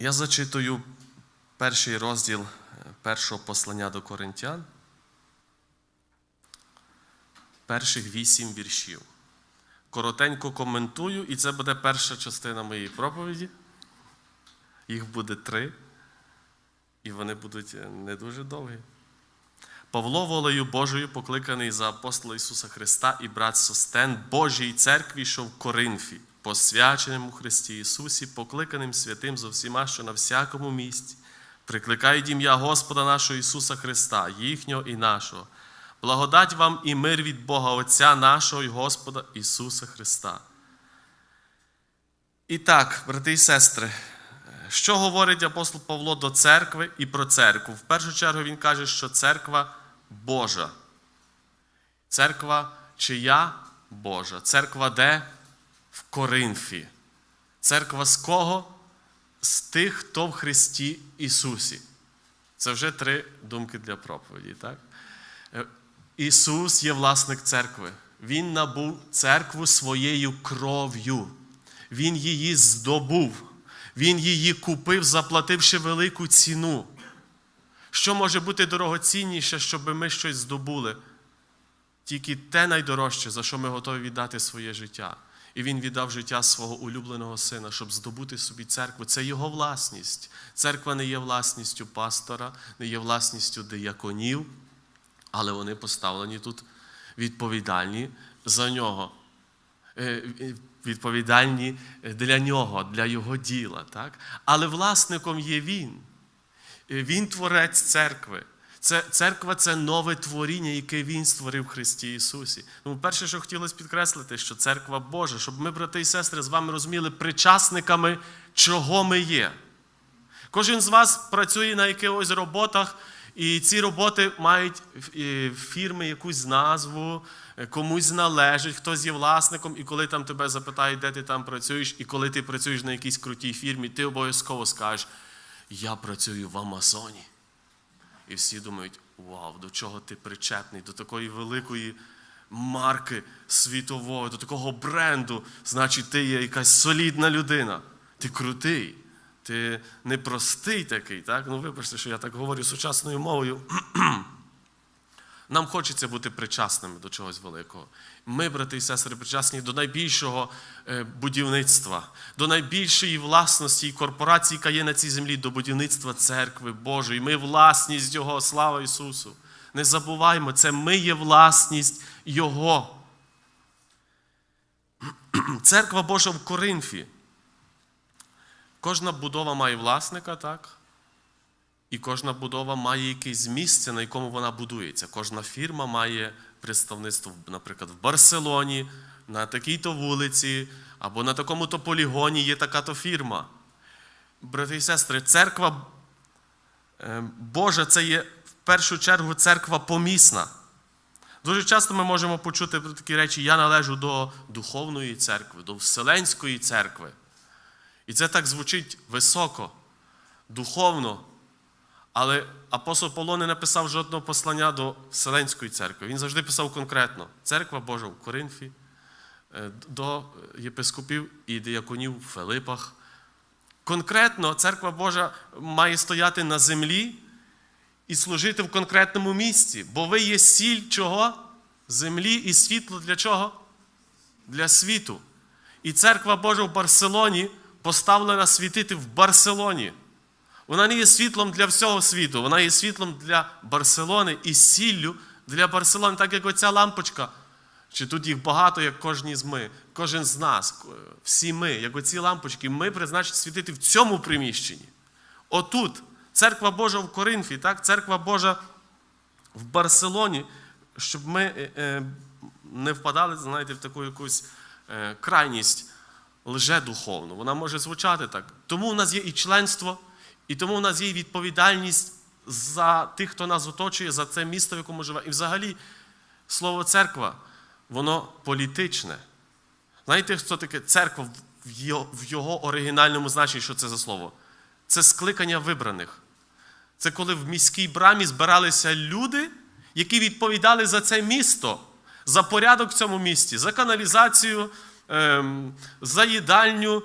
Я зачитую перший розділ е, першого послання до Коринтян, перших вісім віршів. Коротенько коментую, і це буде перша частина моєї проповіді. Їх буде три, і вони будуть е, не дуже довгі. Павло волею Божою покликаний за апостола Ісуса Христа і брат Состен Божій церкві, що в Коринфі, посвяченим у Христі Ісусі, покликаним святим за всіма, що на всякому місці, прикликають ім'я Господа нашого Ісуса Христа, їхнього і нашого. Благодать вам і мир від Бога Отця нашого і Господа Ісуса Христа. І так, брати і сестри, що говорить апостол Павло до церкви і про церкву? В першу чергу він каже, що церква Божа. Церква чия Божа? Церква де? В Коринфі. Церква з кого? З тих, хто в Христі Ісусі. Це вже три думки для проповіді. так? Е, Ісус є власник церкви. Він набув церкву своєю кров'ю. Він її здобув. Він її купив, заплативши велику ціну. Що може бути дорогоцінніше, щоб ми щось здобули? Тільки те найдорожче, за що ми готові віддати своє життя. І він віддав життя свого улюбленого сина, щоб здобути собі церкву. Це його власність. Церква не є власністю пастора, не є власністю дияконів, але вони поставлені тут відповідальні за нього. Е, Відповідальні для нього, для його діла. Так? Але власником є він. Е, Він творець церкви. Це, Церква це нове творіння, яке Він створив в Христі Ісусі. Тому перше, що хотілося підкреслити, що церква Божа, щоб ми, брати і сестри, з вами розуміли причасниками, чого ми є. Кожен з вас працює на якихось роботах, і ці роботи мають е, фірми якусь назву, е, комусь належить, хтось є власником, і коли там тебе запитають, де ти там працюєш, і коли ти працюєш на якійсь крутій фірмі, ти обов'язково скажеш, я працюю в Амазоні. І всі думають, вау, до чого ти причетний, до такої великої марки світової, до такого бренду, значить, ти є якась солідна людина. Ти крутий, ти непростий такий. так? Ну, вибачте, що я так говорю сучасною мовою. Нам хочеться бути причасними до чогось великого. Ми, брати і сестри, причасні до найбільшого е, будівництва, до найбільшої власності і корпорації, яка є на цій землі, до будівництва церкви Божої. Ми власність Його, слава Ісусу. Не забуваймо, це ми є власність Його. Церква Божа в Коринфі. Кожна будова має власника, так? І кожна будова має якесь місце, на якому вона будується. Кожна фірма має представництво, наприклад, в Барселоні, на такій-то вулиці, або на такому-то полігоні є така-то фірма. Брати і сестри, церква е, Божа це є в першу чергу церква помісна. Дуже часто ми можемо почути про такі речі: я належу до духовної церкви, до Вселенської церкви. І це так звучить високо, духовно. Але апостол Павло не написав жодного послання до Вселенської церкви. Він завжди писав конкретно: Церква Божа в Коринфі, е, до єпископів і дияконів в Филипах. Конкретно церква Божа має стояти на землі і служити в конкретному місці. Бо ви є сіль чого? Землі і світло для чого? Для світу. І церква Божа в Барселоні поставлена світити в Барселоні. Вона не є світлом для всього світу, вона є світлом для Барселони і сіллю для Барселони, так як оця лампочка. Чи тут їх багато, як кожен з ми, кожен з нас, всі ми, як оці лампочки, ми призначені світити в цьому приміщенні. Отут, церква Божа в Коринфі, так, церква Божа в Барселоні, щоб ми е, е, не впадали, знаєте, в таку якусь е, крайність лжедуховну. Вона може звучати так. Тому у нас є і членство. І тому в нас є відповідальність за тих, хто нас оточує, за це місто, в якому живе. І взагалі, слово церква, воно політичне. Знаєте, хто таке церква в його, оригінальному значенні, що це за слово? Це скликання вибраних. Це коли в міській брамі збиралися люди, які відповідали за це місто, за порядок в цьому місті, за каналізацію, ем, за їдальню.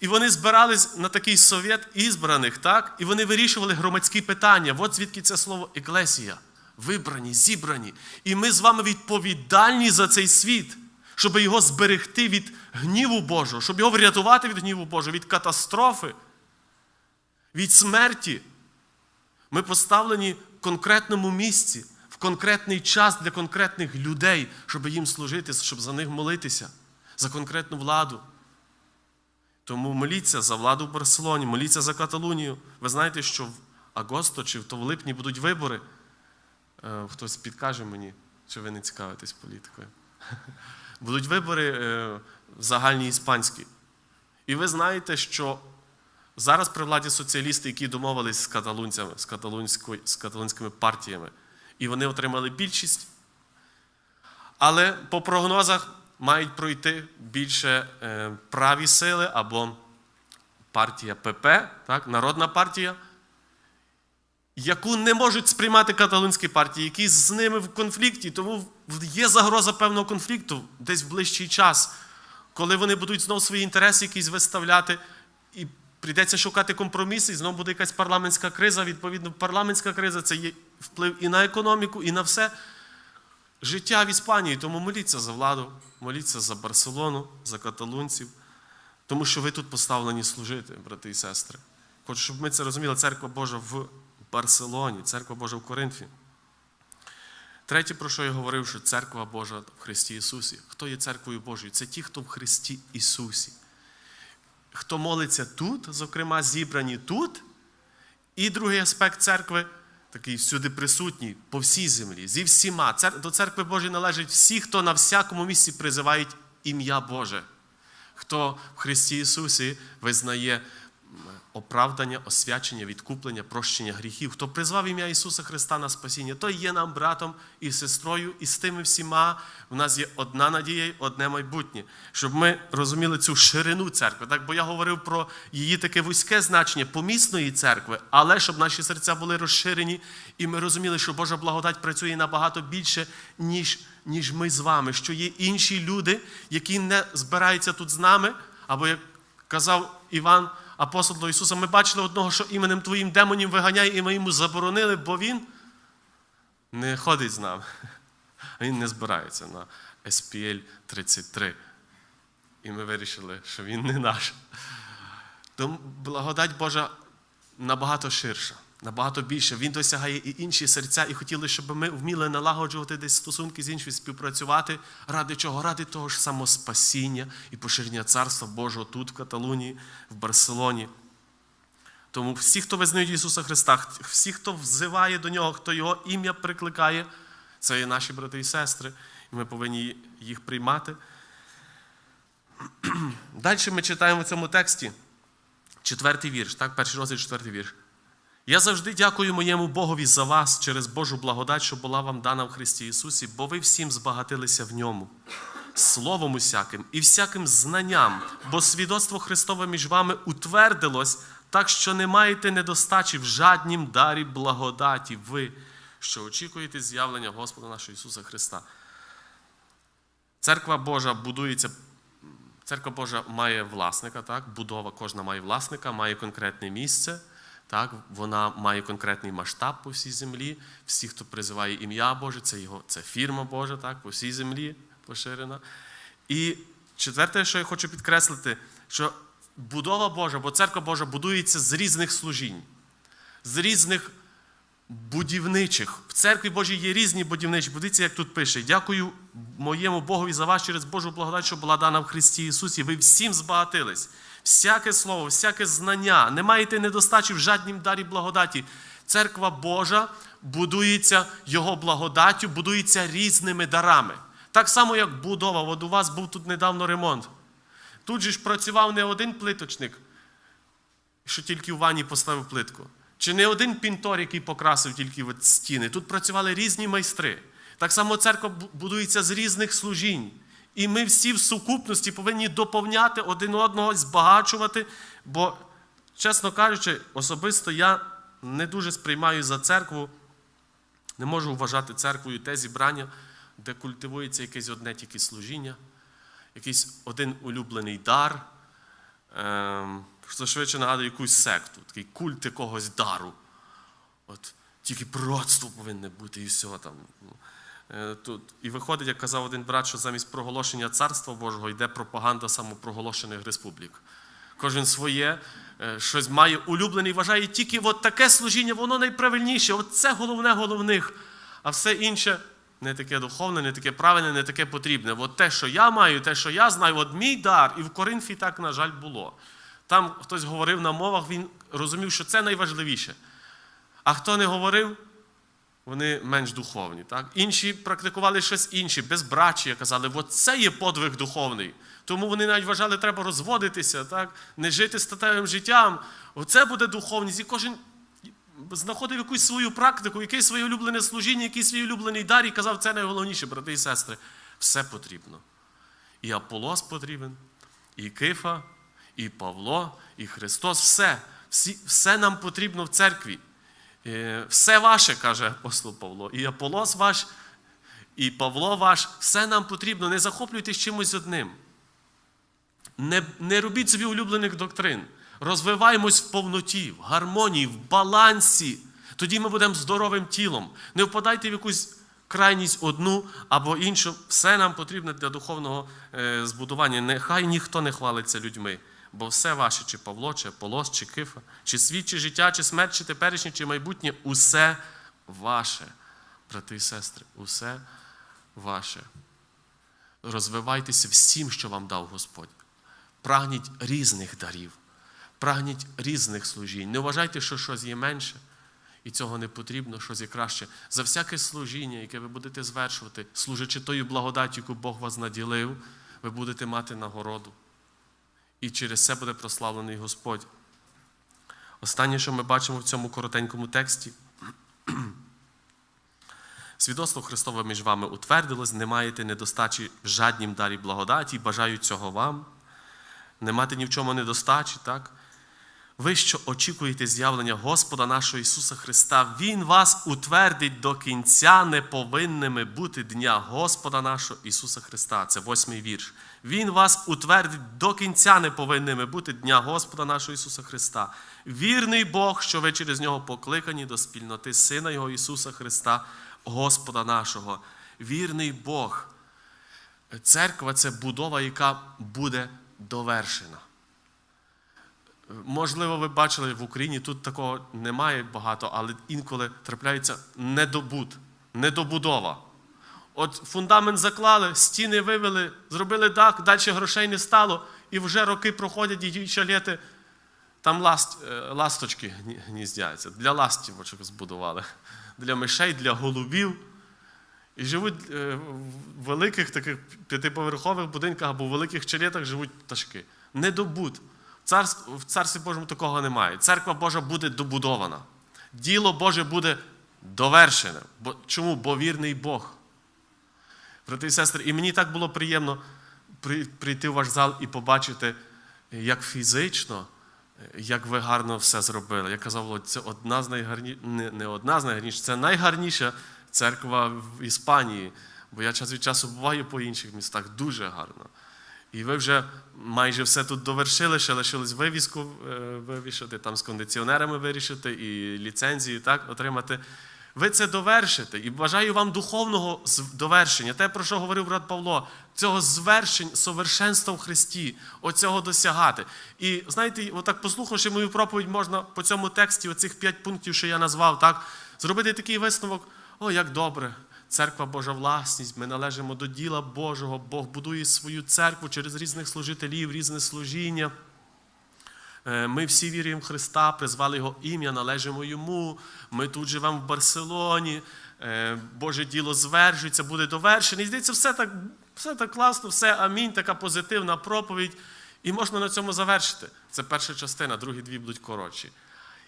І вони збирались на такий совєт ізбраних, так? І вони вирішували громадські питання. От звідки це слово еклесія. Вибрані, зібрані. І ми з вами відповідальні за цей світ, щоб його зберегти від гніву Божого, щоб його врятувати від гніву Божого, від катастрофи, від смерті. Ми поставлені в конкретному місці, в конкретний час для конкретних людей, щоб їм служити, щоб за них молитися, за конкретну владу. Тому моліться за владу в Барселоні, моліться за Каталунію. Ви знаєте, що в агосто чи в липні будуть вибори. Е, Хтось підкаже мені, чи ви не цікавитесь політикою. Будуть вибори е, в загальній іспанській. І ви знаєте, що зараз при владі соціалісти, які домовились з каталунцями, з, з каталунськими партіями, і вони отримали більшість. Але по прогнозах мають пройти більше е, праві сили або партія ПП, так, Народна партія, яку не можуть сприймати каталунські партії, які з ними в конфлікті. Тому є загроза певного конфлікту десь в ближчий час, коли вони будуть знову свої інтереси якісь виставляти, і прийдеться шукати компроміси, і знову буде якась парламентська криза. Відповідно, парламентська криза це є вплив і на економіку, і на все життя в Іспанії. Тому моліться за владу, моліться за Барселону, за каталунців, тому що ви тут поставлені служити, брати і сестри. Хочу, щоб ми це розуміли, церква Божа в Барселоні, церква Божа в Коринфі. Третє, про що я говорив, що церква Божа в Христі Ісусі. Хто є церквою Божою? Це ті, хто в Христі Ісусі. Хто молиться тут, зокрема, зібрані тут. І другий аспект церкви, такий всюди присутній, по всій землі, зі всіма. До церкви Божої належать всі, хто на всякому місці призивають ім'я Боже, хто в Христі Ісусі визнає оправдання, освячення, відкуплення, прощення гріхів, хто призвав ім'я Ісуса Христа на спасіння, той є нам братом і сестрою, і з тими всіма в нас є одна надія і одне майбутнє. Щоб ми розуміли цю ширину церкви. Так, бо я говорив про її таке вузьке значення помісної церкви, але щоб наші серця були розширені, і ми розуміли, що Божа благодать працює набагато більше, ніж, ніж ми з вами, що є інші люди, які не збираються тут з нами, або як казав Іван, апостол до Ісуса, ми бачили одного, що іменем Твоїм демонів виганяє, і ми йому заборонили, бо він не ходить з нами. Він не збирається на SPL 33. І ми вирішили, що він не наш. Тому благодать Божа набагато ширша, набагато більше. Він досягає і інші серця, і хотіли, щоб ми вміли налагоджувати десь стосунки з іншими, співпрацювати. Ради чого? Ради того ж самоспасіння і поширення Царства Божого тут, в Каталунії, в Барселоні. Тому всі, хто визнають Ісуса Христа, всі, хто взиває до Нього, хто Його ім'я прикликає, це є наші брати і сестри, і ми повинні їх приймати. Далі ми читаємо в цьому тексті четвертий вірш, так, перший розділ, четвертий вірш. Я завжди дякую моєму Богові за вас через Божу благодать, що була вам дана в Христі Ісусі, бо ви всім збагатилися в ньому, словом усяким і всяким знанням, бо свідоцтво Христове між вами утвердилось, так що не маєте недостачі в жаднім дарі благодаті ви, що очікуєте з'явлення Господа нашого Ісуса Христа. Церква Божа будується Церква Божа має власника, так? будова кожна має власника, має конкретне місце, так? вона має конкретний масштаб по всій землі. Всі, хто призиває ім'я Боже, це його, це фірма Божа, так? по всій землі поширена. І четверте, що я хочу підкреслити, що будова Божа, бо церква Божа будується з різних служінь, з різних будівничих. В церкві Божій є різні будівничі. Подивіться, як тут пише: дякую моєму Богові за вас через Божу благодать, що була дана в Христі Ісусі. Ви всім збагатились. Всяке слово, всяке знання, не маєте недостачі в жаднім дарі благодаті. Церква Божа будується Його благодаттю, будується різними дарами. Так само, як будова. От у вас був тут недавно ремонт. Тут же ж працював не один плиточник, що тільки в ванні поставив плитку. Чи не один пінтор, який покрасив тільки от стіни. Тут працювали різні майстри. Так само церква будується з різних служінь. І ми всі в сукупності повинні доповняти один одного, збагачувати. Бо, чесно кажучи, особисто я не дуже сприймаю за церкву, не можу вважати церквою те зібрання, де культивується якесь одне тільки служіння, якийсь один улюблений дар, ем, що швидше нагадує якусь секту, такий культ якогось дару. От тільки пророцтво повинне бути і все там. Е, Тут. І виходить, як казав один брат, що замість проголошення Царства Божого йде пропаганда самопроголошених республік. Кожен своє, е, щось має улюблений, вважає тільки от таке служіння, воно найправильніше. От це головне головних. А все інше не таке духовне, не таке правильне, не таке потрібне. От те, що я маю, те, що я знаю, от мій дар, і в Коринфі так, на жаль, було. Там хтось говорив на мовах, він розумів, що це найважливіше. А хто не говорив, вони менш духовні. Так? Інші практикували щось інше, безбрачення, казали, от це є подвиг духовний. Тому вони навіть вважали, треба розводитися, так? не жити статевим життям. Оце буде духовність. І кожен знаходив якусь свою практику, якесь своє улюблене служіння, якийсь свій улюблений дар і казав, це найголовніше, брати і сестри. Все потрібно. І Аполос потрібен, і Кифа, і Павло, і Христос. Все. Всі, все нам потрібно в церкві. Е, Все ваше, каже апостол Павло. І Аполос ваш, і Павло ваш, все нам потрібно. Не захоплюйтесь чимось одним. Не, не робіть собі улюблених доктрин. Розвиваємось в повноті, в гармонії, в балансі. Тоді ми будемо здоровим тілом. Не впадайте в якусь крайність одну або іншу. Все нам потрібно для духовного е, збудування. Нехай ніхто не хвалиться людьми. Бо все ваше, чи Павло, чи Аполос, чи Кифа, чи світ, чи життя, чи смерть, чи теперішнє, чи майбутнє усе ваше, брати і сестри, усе ваше. Розвивайтеся всім, що вам дав Господь. Прагніть різних дарів, прагніть різних служінь. Не вважайте, що щось є менше, і цього не потрібно, щось є краще. За всяке служіння, яке ви будете звершувати, служачи тою благодаттю, яку Бог вас наділив, ви будете мати нагороду. І через це буде прославлений Господь. Останнє, що ми бачимо в цьому коротенькому тексті. Свідоцтво Христове між вами утвердилось, не маєте недостачі в жаднім дарі благодаті, бажаю цього вам. Не мати ні в чому недостачі, так? Ви, що очікуєте з'явлення Господа нашого Ісуса Христа, Він вас утвердить до кінця неповинними бути дня Господа нашого Ісуса Христа. Це восьмий вірш. Він вас утвердить до кінця неповинними бути дня Господа нашого Ісуса Христа. Вірний Бог, що ви через нього покликані до спільноти Сина Його Ісуса Христа, Господа нашого. Вірний Бог. Церква це будова, яка буде довершена. Можливо, ви бачили в Україні, тут такого немає багато, але інколи трапляється недобут, недобудова. От фундамент заклали, стіни вивели, зробили дах, далі грошей не стало, і вже роки проходять, і шалети, там ласт, е, ласточки гні- гніздяться. Для ластівочок збудували, для мишей, для голубів. І живуть е, в великих таких п'ятиповерхових будинках або в великих черетах живуть пташки. Недобут. В Царстві Божому такого немає. Церква Божа буде добудована. Діло Боже буде довершене. Чому? Бо вірний Бог. Брати і сестри, і мені так було приємно прийти в ваш зал і побачити, як фізично, як ви гарно все зробили. Я казав, це одна з найгарні... не, не одна з найгарніших, це найгарніша церква в Іспанії. Бо я час від часу буваю по інших містах дуже гарно. І ви вже майже все тут довершили, ще лишилось вивіску е, вивішати, там з кондиціонерами вирішити і ліцензію так, отримати. Ви це довершите. І бажаю вам духовного довершення. Те, про що говорив брат Павло, цього звершень, совершенства в Христі, оцього досягати. І знаєте, отак послухавши мою проповідь, можна по цьому тексті, оцих п'ять пунктів, що я назвав, так, зробити такий висновок: о, як добре! Церква Божа власність, ми належимо до діла Божого, Бог будує свою церкву через різних служителів, різне служіння. Е, Ми всі віримо в Христа, призвали Його ім'я, належимо Йому. Ми тут живемо в Барселоні. Е, Боже діло звершується, буде довершене. І здається, все так, все так класно, все амінь, така позитивна проповідь. І можна на цьому завершити. Це перша частина, другі дві будуть коротші.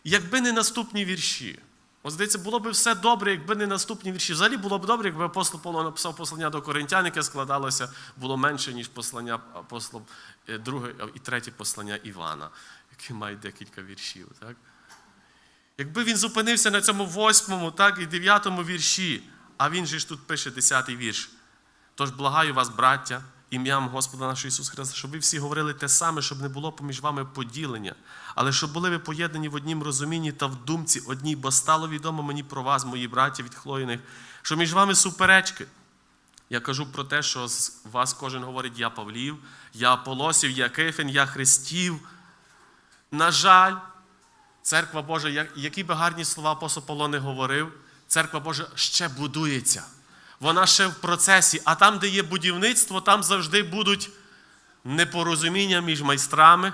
Якби не наступні вірші, От здається, було б все добре, якби не наступні вірші. Взагалі було б добре, якби апостол Павло написав послання до коринтян, яке складалося, було менше, ніж послання апостола, е, друге і третє послання Івана, яке має декілька віршів. Так? Якби він зупинився на цьому восьмому так, і дев'ятому вірші, а він же ж тут пише десятий вірш. Тож благаю вас, браття, ім'ям Господа нашого Ісуса Христа, щоб ви всі говорили те саме, щоб не було поміж вами поділення, але щоб були ви поєднані в однім розумінні та в думці одній, бо стало відомо мені про вас, мої браті відхлоєних, що між вами суперечки. Я кажу про те, що з вас кожен говорить, я Павлів, я Аполосів, я Кифін, я Христів. На жаль, церква Божа, які би гарні слова апостол Павло не говорив, церква Божа ще будується. Вона ще в процесі, а там, де є будівництво, там завжди будуть непорозуміння між майстрами.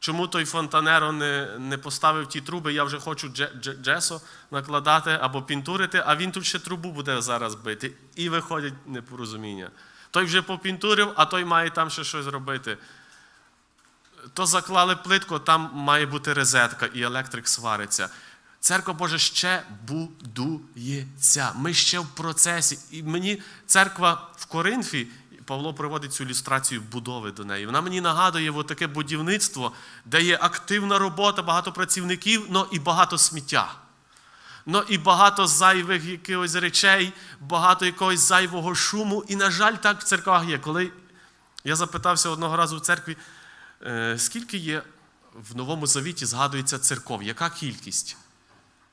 Чому той фонтанеро не, не поставив ті труби, я вже хочу дже- дже- джесо накладати або пінтурити, а він тут ще трубу буде зараз бити. І виходять непорозуміння. Той вже попінтурив, а той має там ще щось робити. То заклали плитку, там має бути розетка, і електрик свариться. Церква Божа ще будується. Ми ще в процесі. І мені церква в Коринфі, Павло проводить цю ілюстрацію будови до неї. Вона мені нагадує таке будівництво, де є активна робота, багато працівників, але і багато сміття. Ну і багато зайвих якихось речей, багато якогось зайвого шуму. І, на жаль, так в церквах є. Коли я запитався одного разу в церкві, е, скільки є в Новому Завіті згадується церков? Яка кількість?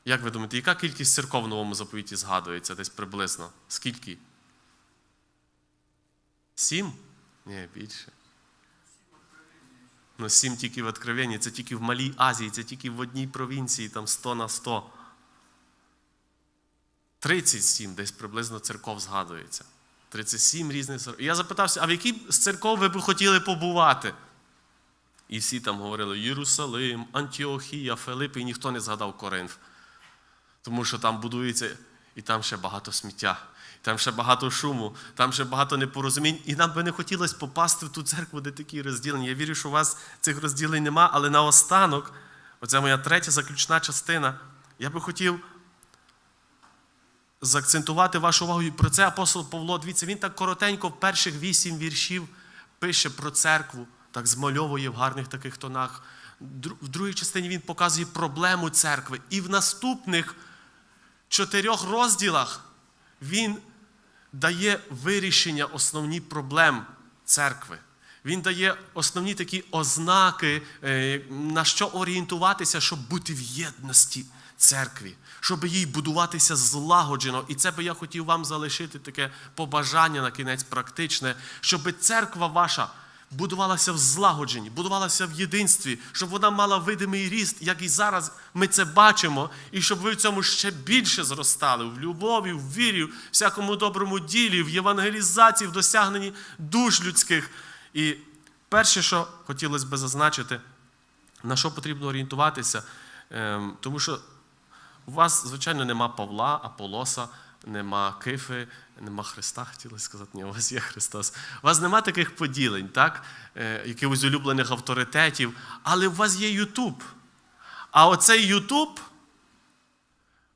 Як ви думаєте, яка кількість церков в Новому заповіті згадується десь приблизно? Скільки? Сім? Ні, більше. Ну, сім тільки в Откровенні, це тільки в Малій Азії, це тільки в одній провінції, там 100 на 100. 37 десь приблизно церков згадується. 37 різних церков. І я запитався, а в якій з церков ви б хотіли побувати? І всі там говорили Єрусалим, Антіохія, Филипп, і ніхто не згадав Коринф. Тому що там будується, і там ще багато сміття, і там ще багато шуму, там ще багато непорозумінь. І нам би не хотілося попасти в ту церкву, де такі розділення. Я вірю, що у вас цих розділень нема, але наостанок, оця моя третя заключна частина, я би хотів заакцентувати вашу увагу і про це апостол Павло. Дивіться, він так коротенько в перших вісім віршів пише про церкву, так змальовує в гарних таких тонах. В другій частині він показує проблему церкви. І в наступних чотирьох розділах він дає вирішення основні проблем церкви. Він дає основні такі ознаки, е, на що орієнтуватися, щоб бути в єдності церкві, щоб їй будуватися злагоджено. І це би я хотів вам залишити таке побажання на кінець практичне, щоб церква ваша будувалася в злагодженні, будувалася в єдинстві, щоб вона мала видимий ріст, як і зараз ми це бачимо, і щоб ви в цьому ще більше зростали в любові, в вірі, в всякому доброму ділі, в євангелізації, в досягненні душ людських. І перше, що хотілося би зазначити, на що потрібно орієнтуватися, ем, тому що у вас, звичайно, нема Павла, Аполоса, нема Кифи, нема Христа, хотілося сказати, ні, у вас є Христос. У вас нема таких поділень, так? Е, якихось улюблених авторитетів, але у вас є Ютуб. А оцей Ютуб,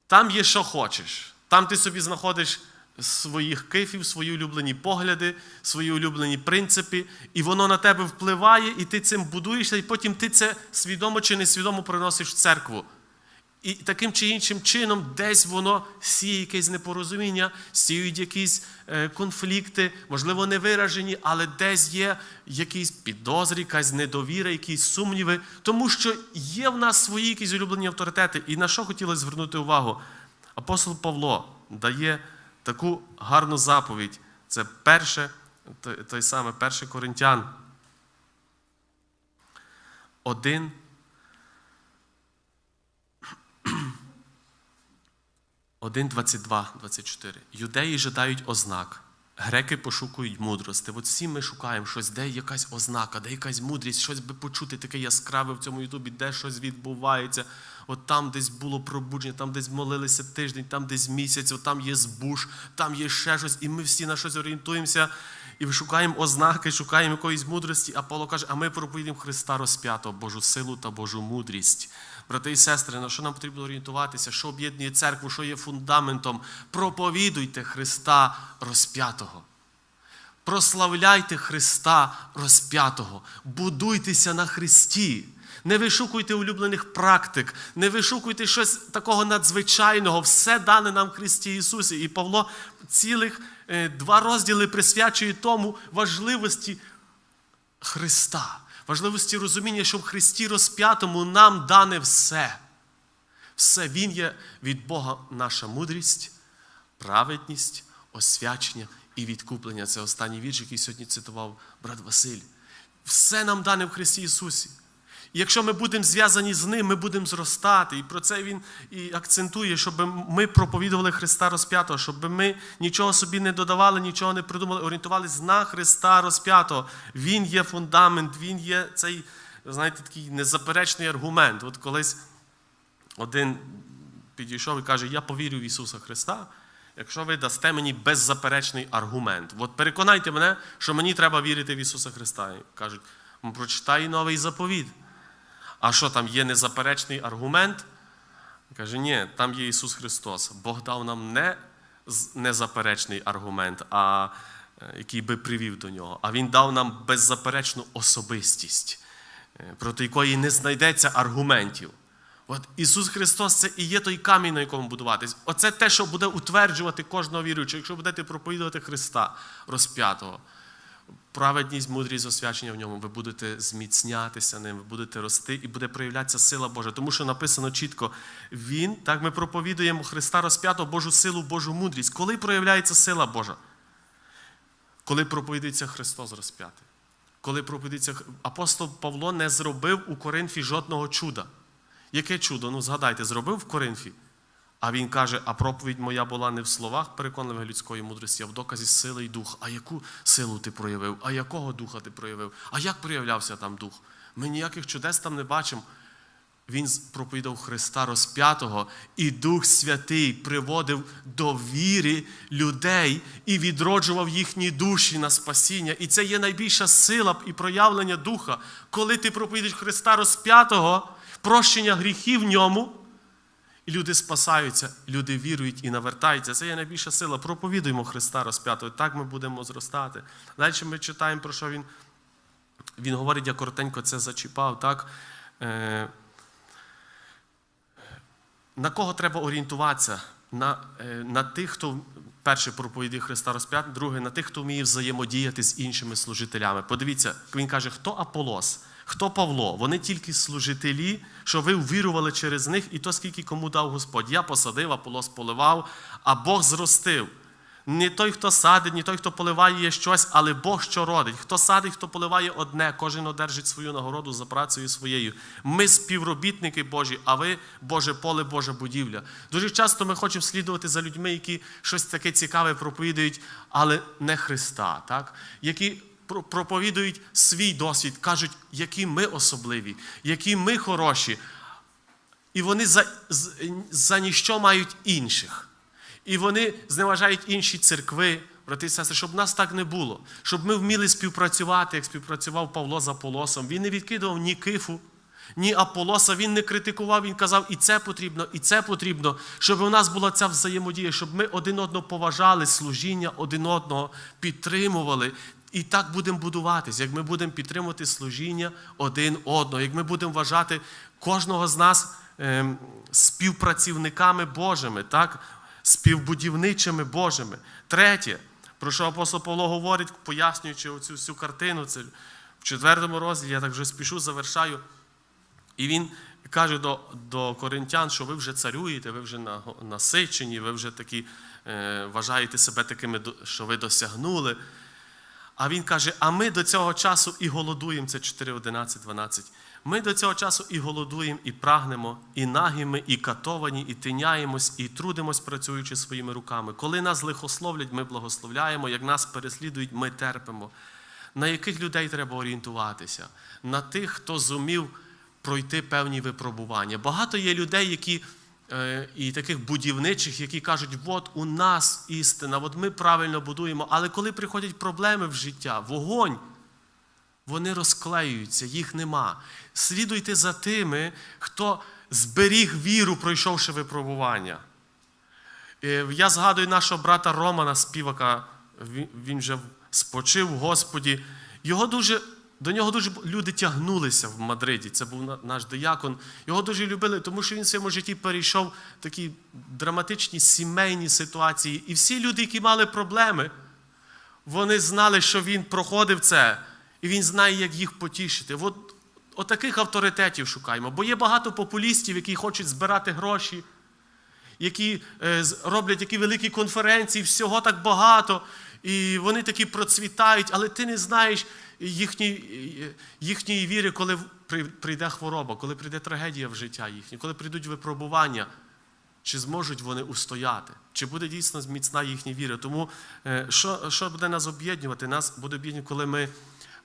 там є що хочеш. Там ти собі знаходиш своїх кифів, свої улюблені погляди, свої улюблені принципи, і воно на тебе впливає, і ти цим будуєшся, і потім ти це свідомо чи несвідомо приносиш в церкву. І таким чи іншим чином десь воно сіє якесь непорозуміння, сіють якісь е, конфлікти, можливо, не виражені, але десь є якісь підозри, якась недовіра, якісь сумніви, тому що є в нас свої якісь улюблені авторитети. І на що хотілося звернути увагу? Апостол Павло дає таку гарну заповідь. Це перше, той, той саме перший Коринтян. Один 1, 22, 24. Юдеї жадають ознак. Греки пошукують мудрости. От всі ми шукаємо щось, де якась ознака, де якась мудрість, щось би почути таке яскраве в цьому Ютубі, де щось відбувається. От там десь було пробудження, там десь молилися тиждень, там десь місяць, от там є збуш, там є ще щось, і ми всі на щось орієнтуємося і шукаємо ознаки, шукаємо якоїсь мудрості. А Павло каже, а ми проповідуємо Христа розп'ятого, Божу силу та Божу мудрість. Брати і сестри, на що нам потрібно орієнтуватися, що об'єднує церкву, що є фундаментом. Проповідуйте Христа розп'ятого. Прославляйте Христа розп'ятого, будуйтеся на Христі. Не вишукуйте улюблених практик, не вишукуйте щось такого надзвичайного. Все дане нам в Христі Ісусі. І Павло цілих два розділи присвячує тому важливості Христа, важливості розуміння, що в Христі розп'ятому нам дане все. Все Він є від Бога наша мудрість, праведність, освячення і відкуплення. Це останній вірш, який сьогодні цитував брат Василь. Все нам дане в Христі Ісусі. І якщо ми будемо зв'язані з Ним, ми будемо зростати. І про це Він і акцентує, щоб ми проповідували Христа розп'ятого, щоб ми нічого собі не додавали, нічого не придумали, орієнтувалися на Христа розп'ятого. Він є фундамент, Він є цей, знаєте, такий незаперечний аргумент. От колись один підійшов і каже: Я повірю в Ісуса Христа, якщо ви дасте мені беззаперечний аргумент. От переконайте мене, що мені треба вірити в Ісуса Христа. Кажуть, «Ну, прочитай новий заповіт. А що там є незаперечний аргумент? Каже, ні, там є Ісус Христос. Бог дав нам не незаперечний аргумент, а е, який би привів до нього. А Він дав нам беззаперечну особистість, е, проти якої не знайдеться аргументів. От Ісус Христос це і є той камінь, на якому будуватись. Оце те, що буде утверджувати кожного віруючого, якщо будете проповідувати Христа розп'ятого. Праведність, мудрість, освячення в ньому, ви будете зміцнятися ним, ви будете рости і буде проявлятися сила Божа. Тому що написано чітко: Він, так ми проповідуємо Христа розп'ятого, Божу силу, Божу мудрість. Коли проявляється сила Божа? Коли проповідується Христос розп'ятий. Коли проповідується апостол Павло не зробив у Коринфі жодного чуда. Яке чудо? Ну, згадайте, зробив в Коринфі. А він каже: а проповідь моя була не в словах переконливої людської мудрості, а в доказі сили і дух. А яку силу ти проявив? А якого духа ти проявив? А як проявлявся там дух? Ми ніяких чудес там не бачимо. Він проповідав Христа розп'ятого, і Дух Святий приводив до віри людей і відроджував їхні душі на спасіння. І це є найбільша сила і проявлення Духа. Коли ти проповідуєш Христа розп'ятого, прощення гріхів в ньому, і люди спасаються, люди вірують і навертаються. Це є найбільша сила. Проповідуємо Христа розп'ятого. Так ми будемо зростати. Далі ми читаємо, про що він. Він говорить, я коротенько це зачіпав. так? Е, на кого треба орієнтуватися? На, е, на тих, хто перше проповідує Христа розп'ят, друге на тих, хто вміє взаємодіяти з іншими служителями. Подивіться, він каже, хто Аполос, хто Павло. Вони тільки служителі, що ви ввірували через них, і то скільки кому дав Господь. Я посадив, Аполос поливав, а Бог зростив. Не той, хто садить, не той, хто поливає щось, але Бог що родить. Хто садить, хто поливає одне, кожен одержить свою нагороду за працею своєю. Ми співробітники Божі, а ви Боже поле, Божа будівля. Дуже часто ми хочемо слідувати за людьми, які щось таке цікаве проповідують, але не Христа, так? які проповідують свій досвід, кажуть, які ми особливі, які ми хороші. І вони за, за ніщо мають інших. І вони зневажають інші церкви, брати і сестри, щоб нас так не було, щоб ми вміли співпрацювати, як співпрацював Павло з Аполосом. Він не відкидував ні кифу, ні Аполоса, він не критикував, він казав, і це потрібно, і це потрібно, щоб у нас була ця взаємодія, щоб ми один одного поважали, служіння один одного підтримували. І так будемо будуватись, як ми будемо підтримувати служіння один одного, як ми будемо вважати кожного з нас ем, співпрацівниками Божими, так? співбудівничими Божими. Третє, про що апостол Павло говорить, пояснюючи оцю всю картину, це в четвертому розділі, я так вже спішу, завершаю. І він каже до, до коринтян, що ви вже царюєте, ви вже на- насичені, ви вже такі е, вважаєте себе такими, що ви досягнули. А він каже: а ми до цього часу і голодуємо. Це 4, 11, 12. Ми до цього часу і голодуємо, і прагнемо, і нагими, і катовані, і тиняємось, і трудимось, працюючи своїми руками. Коли нас лихословлять, ми благословляємо, як нас переслідують, ми терпимо. На яких людей треба орієнтуватися? На тих, хто зумів пройти певні випробування. Багато є людей, які і таких будівничих, які кажуть, от у нас істина, от ми правильно будуємо. Але коли приходять проблеми в життя, вогонь, вони розклеюються, їх нема. Слідуйте за тими, хто зберіг віру, пройшовши випробування. Е, Я згадую нашого брата Романа, співака, він вже спочив в Господі. Його дуже До нього дуже люди тягнулися в Мадриді. Це був наш диякон. Його дуже любили, тому що він в своєму житті перейшов такі драматичні сімейні ситуації. І всі люди, які мали проблеми, вони знали, що він проходив це, і він знає, як їх потішити. От, от таких авторитетів шукаємо. Бо є багато популістів, які хочуть збирати гроші, які е, роблять такі великі конференції, всього так багато, і вони такі процвітають, але ти не знаєш їхньої, їхньої віри, коли прийде хвороба, коли прийде трагедія в життя їхнє, коли прийдуть випробування. Чи зможуть вони устояти? Чи буде дійсно міцна їхня віра? Тому е, що, що буде нас об'єднувати? Нас буде об'єднувати, коли ми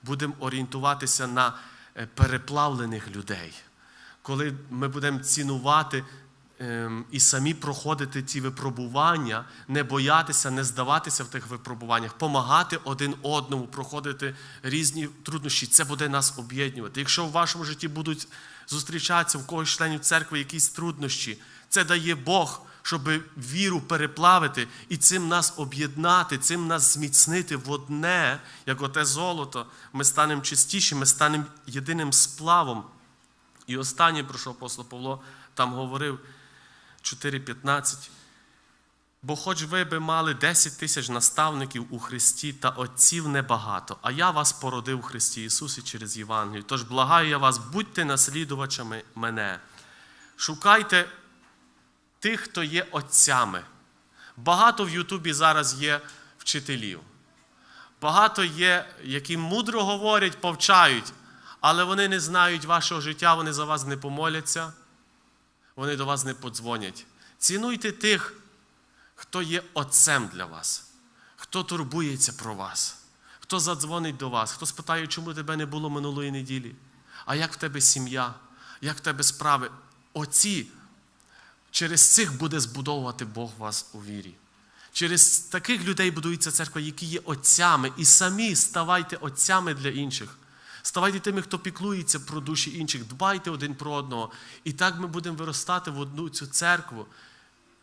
будемо орієнтуватися на е, переплавлених людей, коли ми будемо цінувати і самі проходити ці випробування, не боятися, не здаватися в тих випробуваннях, помагати один одному, проходити різні труднощі. Це буде нас об'єднувати. Якщо в вашому житті будуть зустрічатися в когось членів церкви якісь труднощі, це дає Бог, щоб віру переплавити і цим нас об'єднати, цим нас зміцнити в одне, як оте золото. Ми станемо чистіші, ми станемо єдиним сплавом. І останнє, про що апостол Павло там говорив 4.15. Бо хоч ви би мали 10 тисяч наставників у Христі та отців небагато, а я вас породив у Христі Ісусі через Євангелію. Тож благаю я вас, будьте наслідувачами мене. Шукайте тих, хто є отцями. Багато в Ютубі зараз є вчителів. Багато є, які мудро говорять, повчають, але вони не знають вашого життя, вони за вас не помоляться, вони до вас не подзвонять. Цінуйте тих, хто є отцем для вас, хто турбується про вас, хто задзвонить до вас, хто спитає, чому тебе не було минулої неділі, а як в тебе сім'я, як в тебе справи. Оці через цих буде збудовувати Бог вас у вірі. Через таких людей будується церква, які є отцями, і самі ставайте отцями для інших. Ставайте тими, хто піклується про душі інших, дбайте один про одного. І так ми будемо виростати в одну цю церкву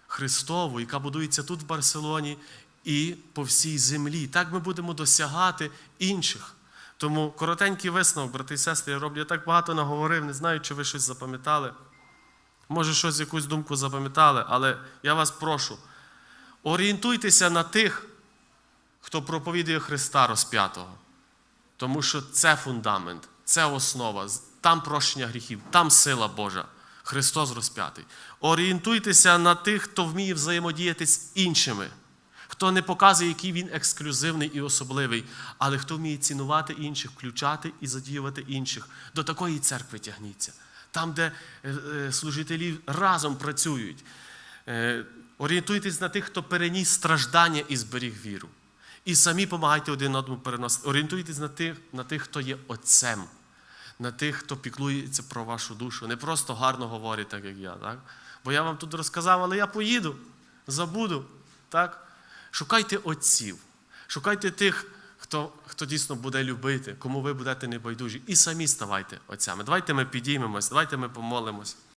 Христову, яка будується тут в Барселоні і по всій землі. Так ми будемо досягати інших. Тому коротенький висновок, брати і сестри, я роблю я так багато наговорив, не знаю, чи ви щось запам'ятали. Може, щось, якусь думку запам'ятали, але я вас прошу, орієнтуйтеся на тих, хто проповідує Христа розп'ятого. Тому що це фундамент, це основа, там прощення гріхів, там сила Божа. Христос розп'ятий. Орієнтуйтеся на тих, хто вміє взаємодіяти з іншими, хто не показує, який він ексклюзивний і особливий, але хто вміє цінувати інших, включати і задіювати інших. До такої церкви тягніться. Там, де е, е, служителі разом працюють. Е, Орієнтуйтесь на тих, хто переніс страждання і зберіг віру. І самі допомагайте один одному переносити. Орієнтуйтесь на тих, на тих, хто є отцем, на тих, хто піклується про вашу душу. Не просто гарно говорить, так як я. Так? Бо я вам тут розказав, але я поїду, забуду. Так? Шукайте отців, шукайте тих, хто, хто дійсно буде любити, кому ви будете небайдужі. І самі ставайте отцями. Давайте ми підіймемось, давайте ми помолимось.